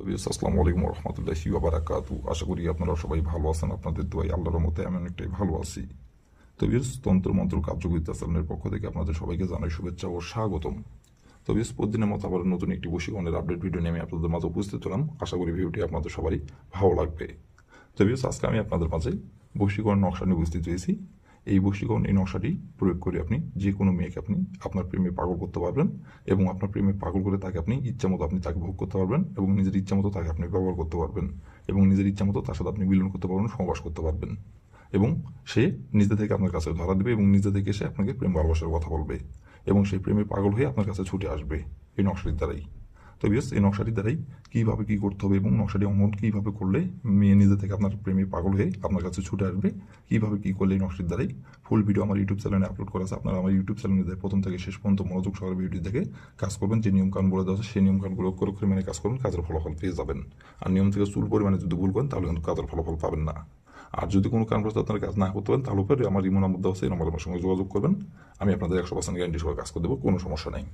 তবিয়স আসসালামু আলাইকুম রহমতুল্লাহি বারাকাতু। আশা করি আপনারা সবাই ভালো আছেন, আপনাদের দোয়াই আল্লাহর মতে আমি অনেকটাই ভালো আছি। তবিয়স তন্ত্র মন্ত্র কার্যকরিতা চ্যানেলের পক্ষ থেকে আপনাদের সবাইকে জানাই শুভেচ্ছা ও স্বাগতম। তবিয়স প্রতিদিনের মতো আবার নতুন একটি বশীকরণের আপডেট ভিডিও নিয়ে আমি আপনাদের মাঝে উপস্থিত হলাম। আশা করি ভিডিওটি আপনাদের সবারই ভালো লাগবে। তবিয়স আজকে আমি আপনাদের মাঝে বশীকরণ নকশা নিয়ে উপস্থিত হয়েছি। এই বশীকরণ এই নকশাটি প্রয়োগ করে আপনি যে কোনো মেয়েকে আপনি আপনার প্রেমে পাগল করতে পারবেন এবং আপনার প্রেমে পাগল করে তাকে আপনি ইচ্ছা মতো আপনি তাকে ভোগ করতে পারবেন এবং নিজের ইচ্ছা মতো তাকে আপনি ব্যবহার করতে পারবেন এবং নিজের ইচ্ছা মতো তার সাথে আপনি মিলন করতে পারবেন, সহবাস করতে পারবেন। এবং সে নিজে থেকে আপনার কাছে ধরা দেবে এবং নিজে থেকে সে আপনাকে প্রেম ভালোবাসার কথা বলবে এবং সেই প্রেমে পাগল হয়ে আপনার কাছে ছুটে আসবে। এই নকশাটির দ্বারাই। তো বিয়াস এই নকশাটির দ্বারাই কীভাবে কী করতে হবে এবং নকশাটি অঙ্কন কীভাবে করলে মেয়ে নিজে থেকে আপনার প্রেমে পাগল হয়ে আপনার কাছে ছুটে আসবে, কীভাবে কী করলে এই নকশাটির দ্বারাই ফুল ভিডিও আমার ইউটিউব চ্যানেলে আপলোড করা আছে। আপনারা আমার ইউটিউব চ্যানেলে প্রথম থেকে শেষ পর্যন্ত মনোযোগ সহকারে ভিডিও দেখে কাজ করবেন। যে নিয়ম কানুনগুলো দেওয়া আছে, সেই নিয়ম কানুনগুলো করে মেনে কাজ করবেন কাজের ফলাফল পেয়ে যাবেন। আর নিয়ম থেকে চুল পরিমাণে যদি ভুল করেন, তাহলে কিন্তু কাজের ফলাফল পাবেন না। আর যদি কোনো কারণবশত আপনারা কাজ না করতে পারেন, তাহলে পরে আমার ইমো নাম্বার দেওয়া আছে, এই নম্বরে আমার সঙ্গে যোগাযোগ করবেন। আমি আপনাদের একশো পার্সেন্ট গ্যারান্টি সহ কাজ করে দেবো, কোনো সমস্যা নেই।